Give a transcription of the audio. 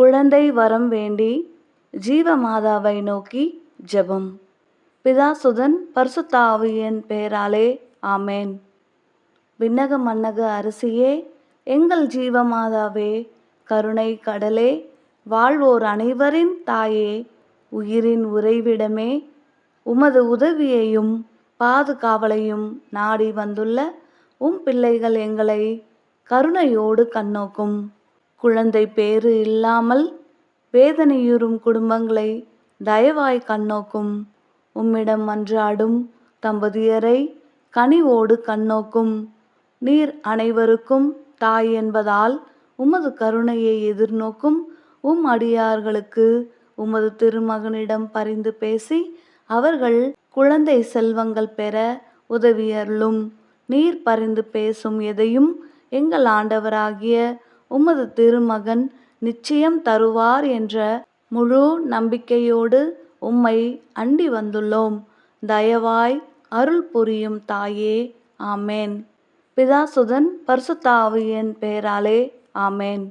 குழந்தை வரம் வேண்டி ஜீவமாதாவை நோக்கி ஜெபம். பிதாசுதன் பரிசுத்தாவியின் பெயராலே ஆமேன். விண்ணக மன்னக அரசியே எங்கள் ஜீவமாதாவே கருணை கடலே வாழ்வோர் அனைவரின் தாயே உயிரின் உறைவிடமே உமது உதவியையும் பாதுகாவலையும் நாடி வந்துள்ள உம் பிள்ளைகள் எங்களை கருணையோடு கண்ணோக்கும். குழந்தை பேறு இல்லாமல் வேதனையுறும் குடும்பங்களை தயவாய் கண்ணோக்கும். உம்மிடம் மன்றாடும் தம்பதியரை கனிவோடு கண்ணோக்கும். நீர் அனைவருக்கும் தாய் என்பதால் உமது கருணையை எதிர்நோக்கும். உம் அடியார்களுக்கு உமது திருமகனிடம் பரிந்து பேசி அவர்கள் குழந்தை செல்வங்கள் பெற உதவியருளும். நீர் பரிந்து பேசும் எதையும் எங்கள் ஆண்டவராகிய உமது திருமகன் நிச்சயம் தருவார் என்ற முழு நம்பிக்கையோடு உம்மை அண்டி வந்துள்ளோம். தயவாய் அருள் புரியும் தாயே. ஆமேன். பிதாசுதன் பரிசுத்தாவியின் பெயராலே ஆமேன்.